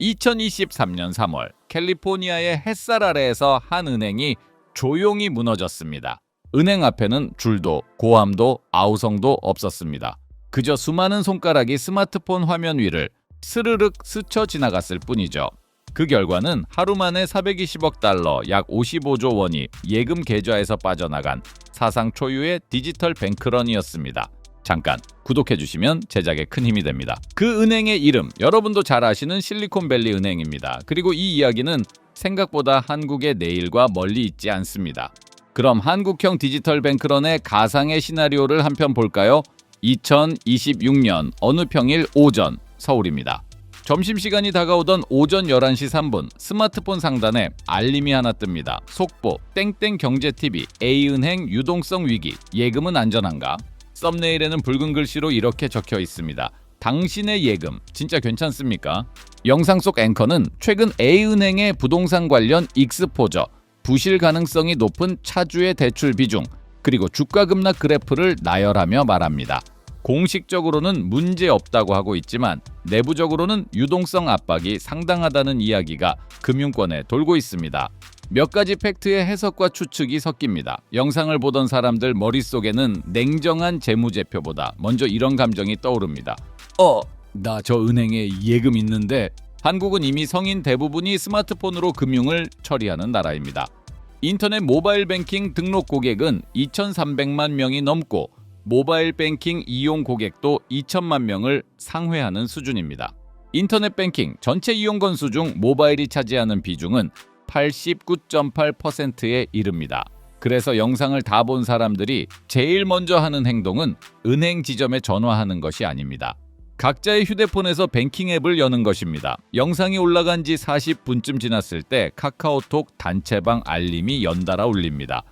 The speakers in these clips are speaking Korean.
2023년 3월 캘리포니아의 햇살 아래에서 한 은행이 조용히 무너졌습니다. 은행 앞에는 줄도 고함도 아우성도 없었습니다. 그저 수많은 손가락이 스마트폰 화면 위를 스르륵 스쳐 지나갔을 뿐이죠. 그 결과는 하루 만에 420억 달러, 약 55조 원이 예금 계좌에서 빠져나간 사상 초유의 디지털 뱅크런이었습니다. 잠깐 구독해 주시면 제작에 큰 힘이 됩니다. 그 은행의 이름 여러분도 잘 아시는 실리콘밸리 은행입니다. 그리고 이 이야기는 생각보다 한국의 내일과 멀리 있지 않습니다. 그럼 한국형 디지털 뱅크런의 가상의 시나리오를 한 편 볼까요? 2026년 어느 평일 오전 서울입니다. 점심시간이 다가오던 오전 11시 3분 스마트폰 상단에 알림이 하나 뜹니다. 속보 땡땡 경제TV A은행 유동성 위기 예금은 안전한가? 썸네일에는 붉은 글씨로 이렇게 적혀 있습니다. 당신의 예금 진짜 괜찮습니까? 영상 속 앵커는 최근 A은행의 부동산 관련 익스포저, 부실 가능성이 높은 차주의 대출 비중, 그리고 주가 급락 그래프를 나열하며 말합니다. 공식적으로는 문제 없다고 하고 있지만 내부적으로는 유동성 압박이 상당하다는 이야기가 금융권에 돌고 있습니다. 몇 가지 팩트의 해석과 추측이 섞입니다. 영상을 보던 사람들 머릿속에는 냉정한 재무제표보다 먼저 이런 감정이 떠오릅니다. 어, 나 저 은행에 예금 있는데 한국은 이미 성인 대부분이 스마트폰으로 금융을 처리하는 나라입니다. 인터넷 모바일 뱅킹 등록 고객은 2,300만 명이 넘고 모바일 뱅킹 이용 고객도 2천만 명을 상회하는 수준입니다. 인터넷 뱅킹 전체 이용 건수 중 모바일이 차지하는 비중은 89.8%에 이릅니다. 그래서 영상을 다 본 사람들이 제일 먼저 하는 행동은 은행 지점에 전화하는 것이 아닙니다. 각자의 휴대폰에서 뱅킹 앱을 여는 것입니다. 영상이 올라간 지 40분쯤 지났을 때 카카오톡 단체방 알림이 연달아 울립니다.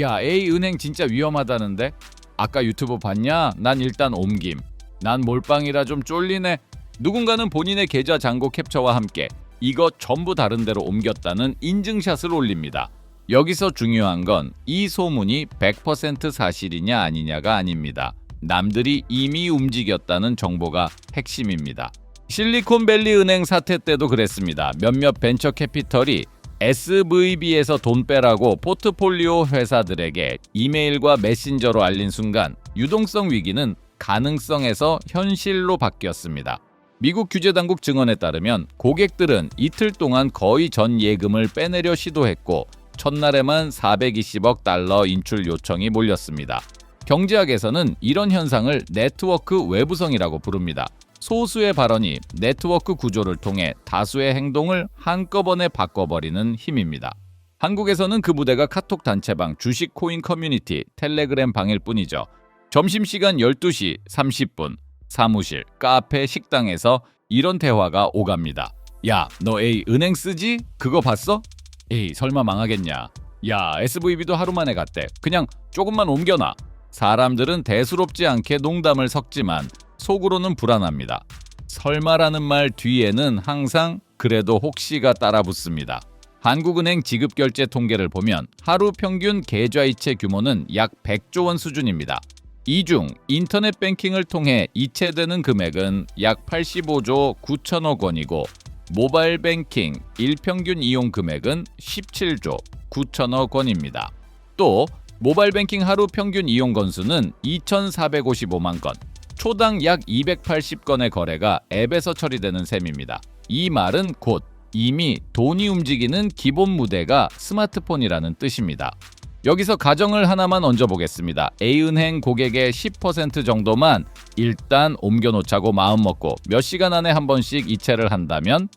야, A 은행 진짜 위험하다는데? 아까 유튜브 봤냐? 난 일단 옮김. 난 몰빵이라 좀 쫄리네. 누군가는 본인의 계좌 잔고 캡처와 함께 이거 전부 다른 데로 옮겼다는 인증샷을 올립니다. 여기서 중요한 건 이 소문이 100% 사실이냐 아니냐가 아닙니다. 남들이 이미 움직였다는 정보가 핵심입니다. 실리콘밸리 은행 사태 때도 그랬습니다. 몇몇 벤처 캐피털이 SVB에서 돈 빼라고 포트폴리오 회사들에게 이메일과 메신저로 알린 순간 유동성 위기는 가능성에서 현실로 바뀌었습니다. 미국 규제당국 증언에 따르면 고객들은 이틀 동안 거의 전 예금을 빼내려 시도했고 첫날에만 420억 달러 인출 요청이 몰렸습니다. 경제학에서는 이런 현상을 네트워크 외부성이라고 부릅니다. 소수의 발언이 네트워크 구조를 통해 다수의 행동을 한꺼번에 바꿔버리는 힘입니다. 한국에서는 그 무대가 카톡 단체방, 주식 코인 커뮤니티, 텔레그램 방일 뿐이죠. 점심시간 12시 30분, 사무실, 카페, 식당에서 이런 대화가 오갑니다. 야, 너 A 은행 쓰지? 그거 봤어? 에이, 설마 망하겠냐? 야, SVB도 하루 만에 갔대. 그냥 조금만 옮겨놔. 사람들은 대수롭지 않게 농담을 섞지만 속으로는 불안합니다. 설마라는 말 뒤에는 항상 그래도 혹시가 따라붙습니다. 한국은행 지급결제 통계를 보면 하루 평균 계좌이체 규모는 약 100조 원 수준입니다. 이중 인터넷 뱅킹을 통해 이체되는 금액은 약 85조 9천억 원이고 모바일 뱅킹 일평균 이용 금액은 17조 9천억 원입니다. 또 모바일 뱅킹 하루 평균 이용 건수는 2,455만 건, 초당 약 280건의 거래가 앱에서 처리되는 셈입니다. 이 말은 곧 이미 돈이 움직이는 기본 무대가 스마트폰이라는 뜻입니다. 여기서 가정을 하나만 얹어보겠습니다. A은행 고객의 10% 정도만 일단 옮겨놓자고 마음먹고 몇 시간 안에 한 번씩 이체를 한다면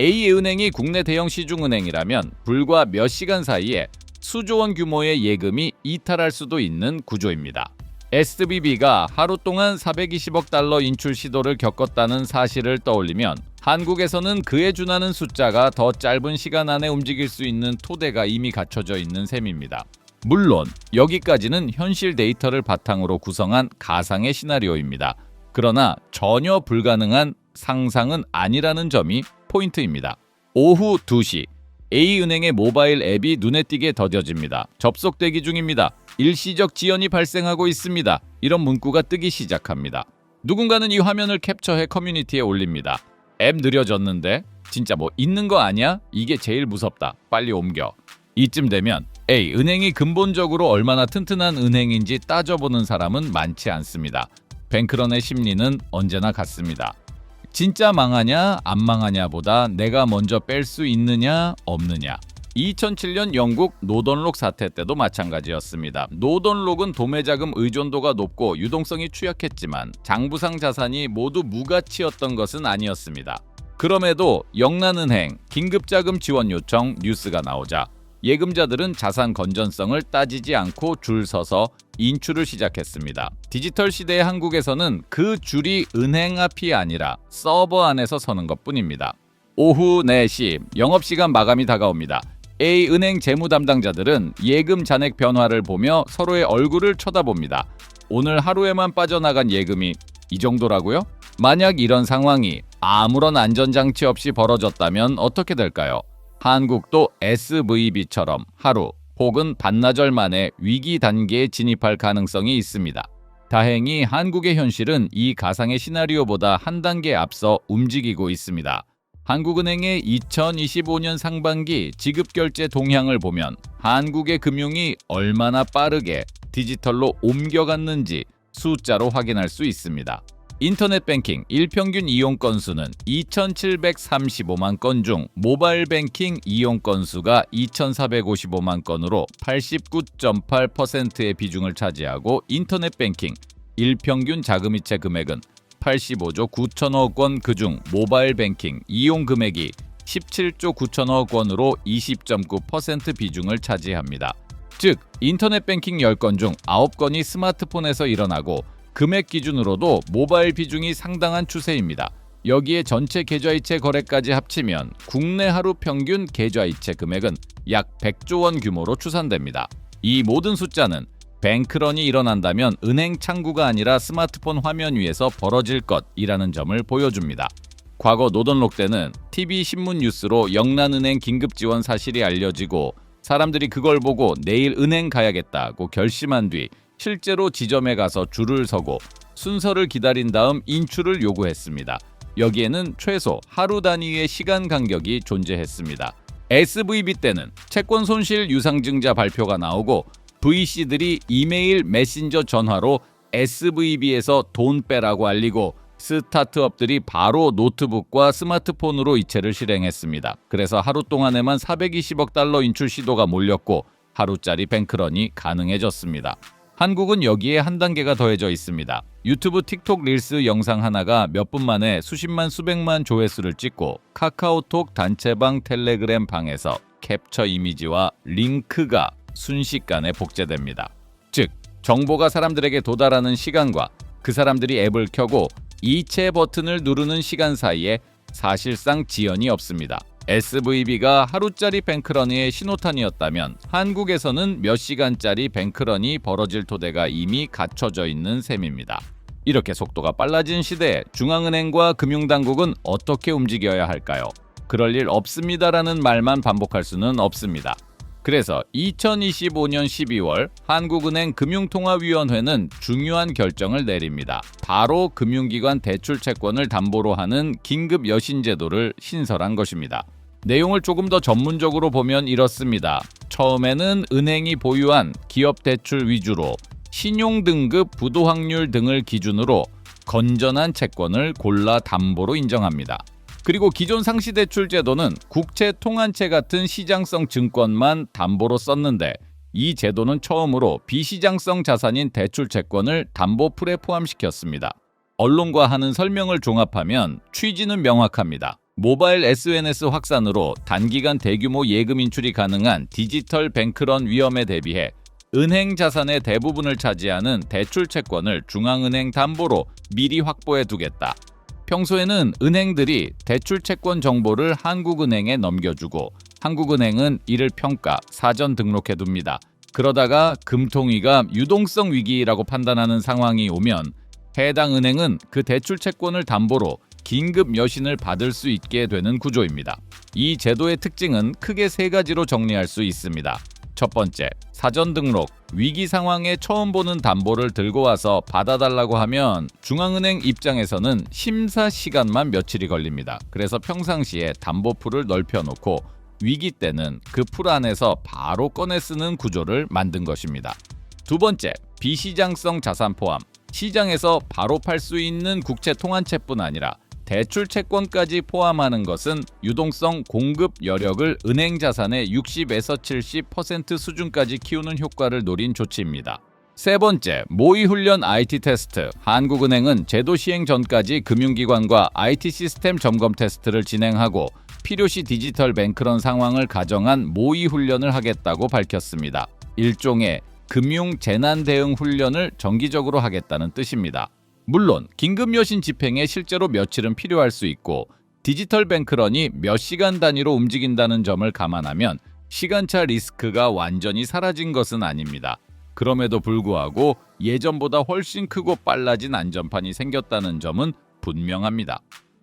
A은행이 국내 대형 시중은행이라면 불과 몇 시간 사이에 수조 원 규모의 예금이 이탈할 수도 있는 구조입니다. SBB가 하루 동안 420억 달러 인출 시도를 겪었다는 사실을 떠올리면 한국에서는 그에 준하는 숫자가 더 짧은 시간 안에 움직일 수 있는 토대가 이미 갖춰져 있는 셈입니다. 물론 여기까지는 현실 데이터를 바탕으로 구성한 가상의 시나리오입니다. 그러나 전혀 불가능한 상상은 아니라는 점이 포인트입니다. 오후 2시 A은행의 모바일 앱이 눈에 띄게 더뎌집니다. 접속 대기 중입니다. 일시적 지연이 발생하고 있습니다. 이런 문구가 뜨기 시작합니다. 누군가는 이 화면을 캡처해 커뮤니티에 올립니다. 앱 느려졌는데 진짜 뭐 있는 거 아니야? 이게 제일 무섭다. 빨리 옮겨. 이쯤 되면 A. 은행이 근본적으로 얼마나 튼튼한 은행인지 따져보는 사람은 많지 않습니다. 뱅크런의 심리는 언제나 같습니다. 진짜 망하냐 안 망하냐보다 내가 먼저 뺄 수 있느냐 없느냐. 2007년 영국 노던록 사태 때도 마찬가지였습니다. 노던록은 도매자금 의존도가 높고 유동성이 취약했지만 장부상 자산이 모두 무가치였던 것은 아니었습니다. 그럼에도 영란은행 긴급자금 지원 요청 뉴스가 나오자 예금자들은 자산 건전성을 따지지 않고 줄 서서 인출을 시작했습니다. 디지털 시대의 한국에서는 그 줄이 은행 앞이 아니라 서버 안에서 서는 것 뿐입니다. 오후 4시 영업시간 마감이 다가옵니다. A 은행 재무 담당자들은 예금 잔액 변화를 보며 서로의 얼굴을 쳐다봅니다. 오늘 하루에만 빠져나간 예금이 이 정도라고요? 만약 이런 상황이 아무런 안전장치 없이 벌어졌다면 어떻게 될까요? 한국도 SVB처럼 하루 혹은 반나절 만에 위기 단계에 진입할 가능성이 있습니다. 다행히 한국의 현실은 이 가상의 시나리오보다 한 단계 앞서 움직이고 있습니다. 한국은행의 2025년 상반기 지급결제 동향을 보면 한국의 금융이 얼마나 빠르게 디지털로 옮겨갔는지 숫자로 확인할 수 있습니다. 인터넷 뱅킹 일평균 이용 건수는 2,735만 건 중 모바일 뱅킹 이용 건수가 2,455만 건으로 89.8%의 비중을 차지하고 인터넷 뱅킹 일평균 자금이체 금액은 85조 9천억 원 그중 모바일 뱅킹 이용 금액이 17조 9천억 원으로 20.9% 비중을 차지합니다. 즉 인터넷 뱅킹 10건 중 9건이 스마트폰에서 일어나고 금액 기준으로도 모바일 비중이 상당한 추세입니다. 여기에 전체 계좌이체 거래까지 합치면 국내 하루 평균 계좌이체 금액은 약 100조 원 규모로 추산됩니다. 이 모든 숫자는 뱅크런이 일어난다면 은행 창구가 아니라 스마트폰 화면 위에서 벌어질 것이라는 점을 보여줍니다. 과거 노던록 때는 TV 신문 뉴스로 영란은행 긴급 지원 사실이 알려지고 사람들이 그걸 보고 내일 은행 가야겠다고 결심한 뒤 실제로 지점에 가서 줄을 서고 순서를 기다린 다음 인출을 요구했습니다. 여기에는 최소 하루 단위의 시간 간격이 존재했습니다. SVB 때는 채권 손실 유상증자 발표가 나오고 VC들이 이메일 메신저 전화로 SVB에서 돈 빼라고 알리고 스타트업들이 바로 노트북과 스마트폰으로 이체를 실행했습니다. 그래서 하루 동안에만 420억 달러 인출 시도가 몰렸고 하루짜리 뱅크런이 가능해졌습니다. 한국은 여기에 한 단계가 더해져 있습니다. 유튜브 틱톡 릴스 영상 하나가 몇 분 만에 수십만 수백만 조회수를 찍고 카카오톡 단체방 텔레그램 방에서 캡처 이미지와 링크가 순식간에 복제됩니다. 즉, 정보가 사람들에게 도달하는 시간과 그 사람들이 앱을 켜고 이체 버튼을 누르는 시간 사이에 사실상 지연이 없습니다. SVB가 하루짜리 뱅크런의 신호탄이었다면 한국에서는 몇 시간짜리 뱅크런이 벌어질 토대가 이미 갖춰져 있는 셈입니다. 이렇게 속도가 빨라진 시대에 중앙은행과 금융당국은 어떻게 움직여야 할까요? 그럴 일 없습니다라는 말만 반복할 수는 없습니다. 그래서 2025년 12월 한국은행 금융통화위원회는 중요한 결정을 내립니다. 바로 금융기관 대출 채권을 담보로 하는 긴급 여신 제도를 신설한 것입니다. 내용을 조금 더 전문적으로 보면 이렇습니다. 처음에는 은행이 보유한 기업 대출 위주로 신용 등급 부도 확률 등을 기준으로 건전한 채권을 골라 담보로 인정합니다. 그리고 기존 상시 대출 제도는 국채 통한채 같은 시장성 증권만 담보로 썼는데 이 제도는 처음으로 비시장성 자산인 대출 채권을 담보 풀에 포함시켰습니다. 언론과 하는 설명을 종합하면 취지는 명확합니다. 모바일 SNS 확산으로 단기간 대규모 예금 인출이 가능한 디지털 뱅크런 위험에 대비해 은행 자산의 대부분을 차지하는 대출 채권을 중앙은행 담보로 미리 확보해 두겠다. 평소에는 은행들이 대출 채권 정보를 한국은행에 넘겨주고 한국은행은 이를 평가, 사전 등록해 둡니다. 그러다가 금통위가 유동성 위기라고 판단하는 상황이 오면 해당 은행은 그 대출 채권을 담보로 긴급 여신을 받을 수 있게 되는 구조입니다. 이 제도의 특징은 크게 세 가지로 정리할 수 있습니다. 첫 번째, 사전 등록. 위기 상황에 처음 보는 담보를 들고 와서 받아달라고 하면 중앙은행 입장에서는 심사 시간만 며칠이 걸립니다. 그래서 평상시에 담보풀을 넓혀놓고 위기 때는 그 풀 안에서 바로 꺼내 쓰는 구조를 만든 것입니다. 두 번째, 비시장성 자산 포함. 시장에서 바로 팔 수 있는 국채 통한채뿐 아니라 대출 채권까지 포함하는 것은 유동성 공급 여력을 은행 자산의 60에서 70% 수준까지 키우는 효과를 노린 조치입니다. 세 번째, 모의 훈련 IT 테스트. 한국은행은 제도 시행 전까지 금융기관과 IT 시스템 점검 테스트를 진행하고 필요시 디지털 뱅크런 상황을 가정한 모의 훈련을 하겠다고 밝혔습니다. 일종의 금융 재난 대응 훈련을 정기적으로 하겠다는 뜻입니다. 물론 긴급 여신 집행에 실제로 며칠은 필요할 수 있고 디지털 뱅크런이 몇 시간 단위로 움직인다는 점을 감안하면 시간차 리스크가 완전히 사라진 것은 아닙니다. 그럼에도 불구하고 예전보다 훨씬 크고 빨라진 안전판이 생겼다는 점은 분명합니다.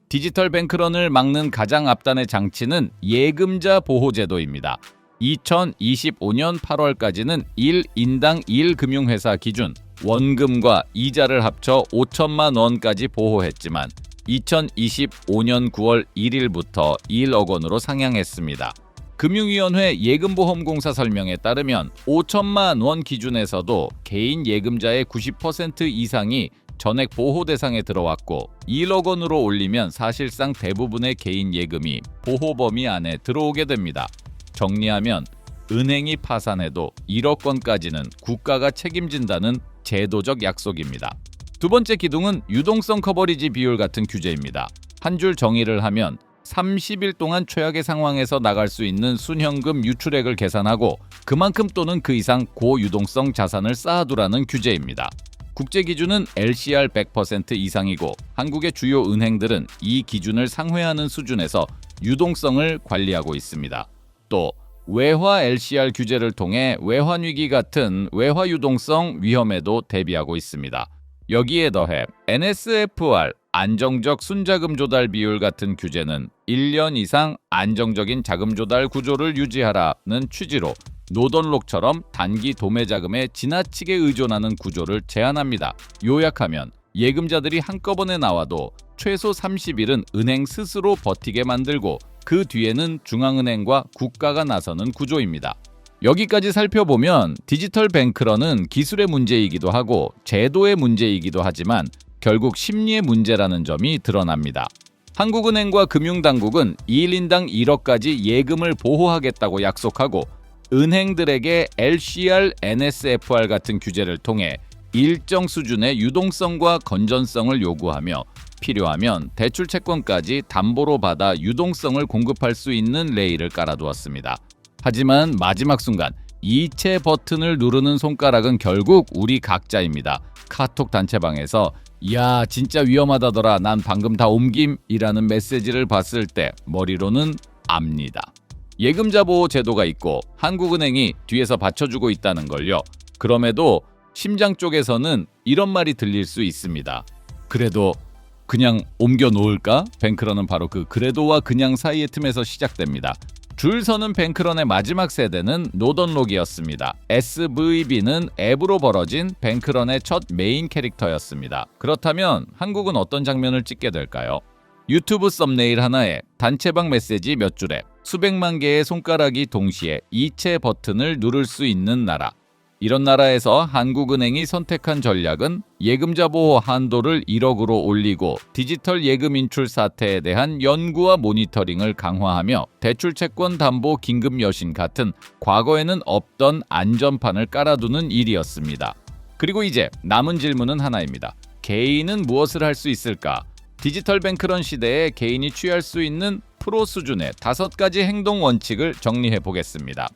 디지털 뱅크런을 막는 가장 앞단의 장치는 예금자 보호제도입니다. 2025년 8월까지는 1인당 1금융회사 기준 원금과 이자를 합쳐 5천만 원까지 보호했지만 2025년 9월 1일부터 1억 원으로 상향했습니다. 금융위원회 예금보험공사 설명에 따르면 5천만 원 기준에서도 개인 예금자의 90% 이상이 전액 보호 대상에 들어왔고 1억 원으로 올리면 사실상 대부분의 개인 예금이 보호 범위 안에 들어오게 됩니다. 정리하면 은행이 파산해도 1억 원까지는 국가가 책임진다는 제도적 약속입니다. 두 번째 기둥은 유동성 커버리지 비율 같은 규제입니다. 한 줄 정의를 하면 30일 동안 최악의 상황에서 나갈 수 있는 순현금 유출액을 계산하고 그만큼 또는 그 이상 고유동성 자산을 쌓아두라는 규제입니다. 국제 기준은 LCR 100% 이상이고 한국의 주요 은행들은 이 기준을 상회하는 수준에서 유동성을 관리하고 있습니다. 또 외화 LCR 규제를 통해 외환 위기 같은 외화 유동성 위험에도 대비하고 있습니다. 여기에 더해 NSFR 안정적 순자금 조달 비율 같은 규제는 1년 이상 안정적인 자금 조달 구조를 유지하라는 취지로 노던록처럼 단기 도매 자금에 지나치게 의존하는 구조를 제한합니다. 요약하면 예금자들이 한꺼번에 나와도 최소 30일은 은행 스스로 버티게 만들고 그 뒤에는 중앙은행과 국가가 나서는 구조입니다. 여기까지 살펴보면 디지털 뱅크런은 기술의 문제이기도 하고 제도의 문제이기도 하지만 결국 심리의 문제라는 점이 드러납니다. 한국은행과 금융당국은 1인당 1억까지 예금을 보호하겠다고 약속하고 은행들에게 LCR, NSFR 같은 규제를 통해 일정 수준의 유동성과 건전성을 요구하며 필요하면 대출 채권까지 담보로 받아 유동성을 공급할 수 있는 레일을 깔아두었습니다. 하지만 마지막 순간 이체 버튼을 누르는 손가락은 결국 우리 각자입니다. 카톡 단체방에서 야 진짜 위험하다더라 난 방금 다 옮김이라는 메시지를 봤을 때 머리로는 압니다. 예금자 보호 제도가 있고 한국은행이 뒤에서 받쳐주고 있다는 걸요. 그럼에도 심장 쪽에서는 이런 말이 들릴 수 있습니다. 그래도 그냥 옮겨 놓을까? 뱅크런은 바로 그 그래도와 그냥 사이의 틈에서 시작됩니다. 줄 서는 뱅크런의 마지막 세대는 노던록이었습니다. SVB는 앱으로 벌어진 뱅크런의 첫 메인 캐릭터였습니다. 그렇다면 한국은 어떤 장면을 찍게 될까요? 유튜브 썸네일 하나에 단체방 메시지 몇 줄에 수백만 개의 손가락이 동시에 이체 버튼을 누를 수 있는 나라. 이런 나라에서 한국은행이 선택한 전략은 예금자 보호 한도를 1억으로 올리고 디지털 예금 인출 사태에 대한 연구와 모니터링을 강화하며 대출 채권 담보 긴급 여신 같은 과거에는 없던 안전판을 깔아두는 일이었습니다. 그리고 이제 남은 질문은 하나입니다. 개인은 무엇을 할 수 있을까? 디지털 뱅크런 시대에 개인이 취할 수 있는 프로 수준의 다섯 가지 행동 원칙을 정리해 보겠습니다.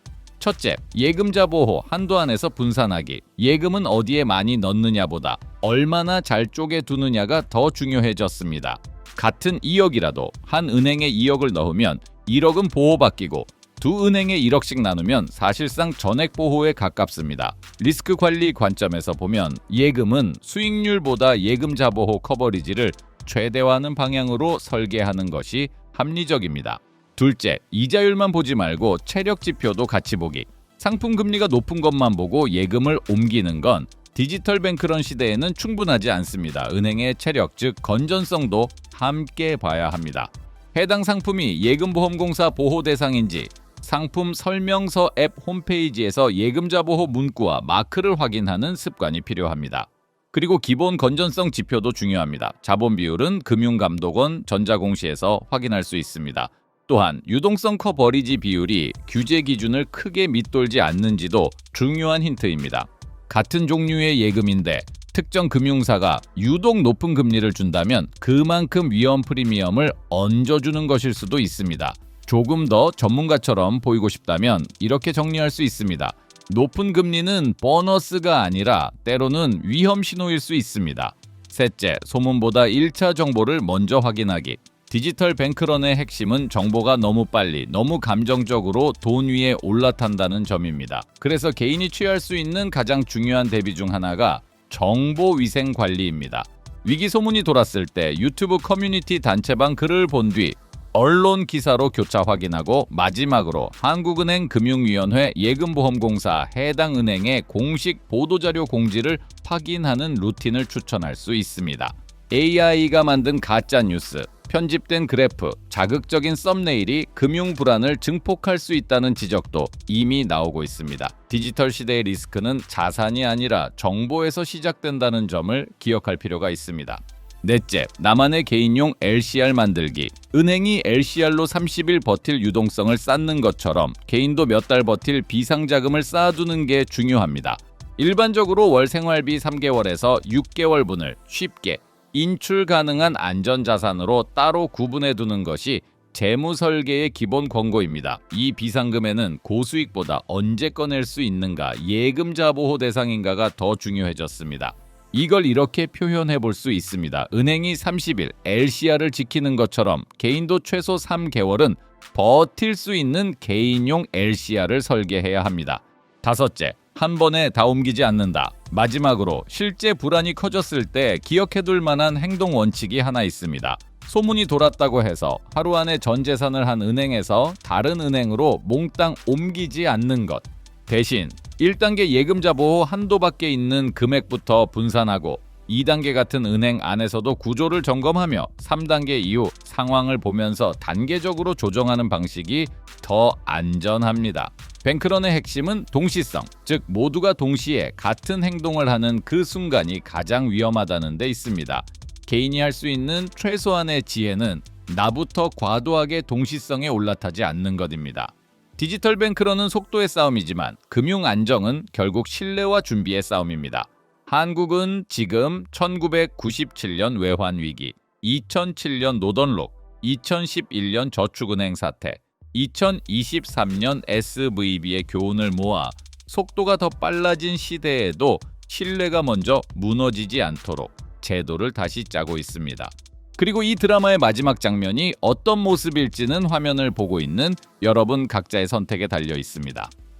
첫째, 예금자 보호 한도 안에서 분산하기. 예금은 어디에 많이 넣느냐보다 얼마나 잘 쪼개 두느냐가 더 중요해졌습니다. 같은 2억이라도 한 은행에 2억을 넣으면 1억은 보호받기고 두 은행에 1억씩 나누면 사실상 전액 보호에 가깝습니다. 리스크 관리 관점에서 보면 예금은 수익률보다 예금자 보호 커버리지를 최대화하는 방향으로 설계하는 것이 합리적입니다. 둘째, 이자율만 보지 말고 체력 지표도 같이 보기. 상품 금리가 높은 것만 보고 예금을 옮기는 건 디지털 뱅크런 시대에는 충분하지 않습니다. 은행의 체력, 즉 건전성도 함께 봐야 합니다. 해당 상품이 예금보험공사 보호 대상인지 상품 설명서 앱 홈페이지에서 예금자 보호 문구와 마크를 확인하는 습관이 필요합니다. 그리고 기본 건전성 지표도 중요합니다. 자본 비율은 금융감독원 전자공시에서 확인할 수 있습니다. 또한 유동성 커버리지 비율이 규제 기준을 크게 밑돌지 않는지도 중요한 힌트입니다. 같은 종류의 예금인데 특정 금융사가 유독 높은 금리를 준다면 그만큼 위험 프리미엄을 얹어주는 것일 수도 있습니다. 조금 더 전문가처럼 보이고 싶다면 이렇게 정리할 수 있습니다. 높은 금리는 보너스가 아니라 때로는 위험 신호일 수 있습니다. 셋째, 소문보다 1차 정보를 먼저 확인하기. 디지털 뱅크런의 핵심은 정보가 너무 빨리, 너무 감정적으로 돈 위에 올라탄다는 점입니다. 그래서 개인이 취할 수 있는 가장 중요한 대비 중 하나가 정보 위생 관리입니다. 위기 소문이 돌았을 때 유튜브 커뮤니티 단체방 글을 본 뒤 언론 기사로 교차 확인하고 마지막으로 한국은행 금융위원회 예금보험공사 해당 은행의 공식 보도자료 공지를 확인하는 루틴을 추천할 수 있습니다. AI가 만든 가짜 뉴스, 편집된 그래프, 자극적인 썸네일이 금융 불안을 증폭할 수 있다는 지적도 이미 나오고 있습니다. 디지털 시대의 리스크는 자산이 아니라 정보에서 시작된다는 점을 기억할 필요가 있습니다. 넷째, 나만의 개인용 LCR 만들기. 은행이 LCR로 30일 버틸 유동성을 쌓는 것처럼 개인도 몇 달 버틸 비상자금을 쌓아두는 게 중요합니다. 일반적으로 월 생활비 3개월에서 6개월분을 쉽게 인출 가능한 안전자산으로 따로 구분해 두는 것이 재무 설계의 기본 권고입니다. 이 비상금에는 고수익보다 언제 꺼낼 수 있는가, 예금자 보호 대상인가가 더 중요해졌습니다. 이걸 이렇게 표현해 볼 수 있습니다. 은행이 30일 LCR을 지키는 것처럼 개인도 최소 3개월은 버틸 수 있는 개인용 LCR을 설계해야 합니다. 다섯째, 한 번에 다 옮기지 않는다. 마지막으로 실제 불안이 커졌을 때 기억해둘 만한 행동 원칙이 하나 있습니다. 소문이 돌았다고 해서 하루 안에 전 재산을 한 은행에서 다른 은행으로 몽땅 옮기지 않는 것. 대신 1단계 예금자 보호 한도 밖에 있는 금액부터 분산하고 2단계 같은 은행 안에서도 구조를 점검하며 3단계 이후 상황을 보면서 단계적으로 조정하는 방식이 더 안전합니다. 뱅크런의 핵심은 동시성, 즉 모두가 동시에 같은 행동을 하는 그 순간이 가장 위험하다는 데 있습니다. 개인이 할 수 있는 최소한의 지혜는 나부터 과도하게 동시성에 올라타지 않는 것입니다. 디지털 뱅크런은 속도의 싸움이지만 금융 안정은 결국 신뢰와 준비의 싸움입니다. 한국은 지금 1997년 외환 위기, 2007년 노던록, 2011년 저축은행 사태, 2023년 SVB의 교훈을 모아 속도가 더 빨라진 시대에도 신뢰가 먼저 무너지지 않도록 제도를 다시 짜고 있습니다. 그리고 이 드라마의 마지막 장면이 어떤 모습일지는 화면을 보고 있는 여러분 각자의 선택에 달려 있습니다.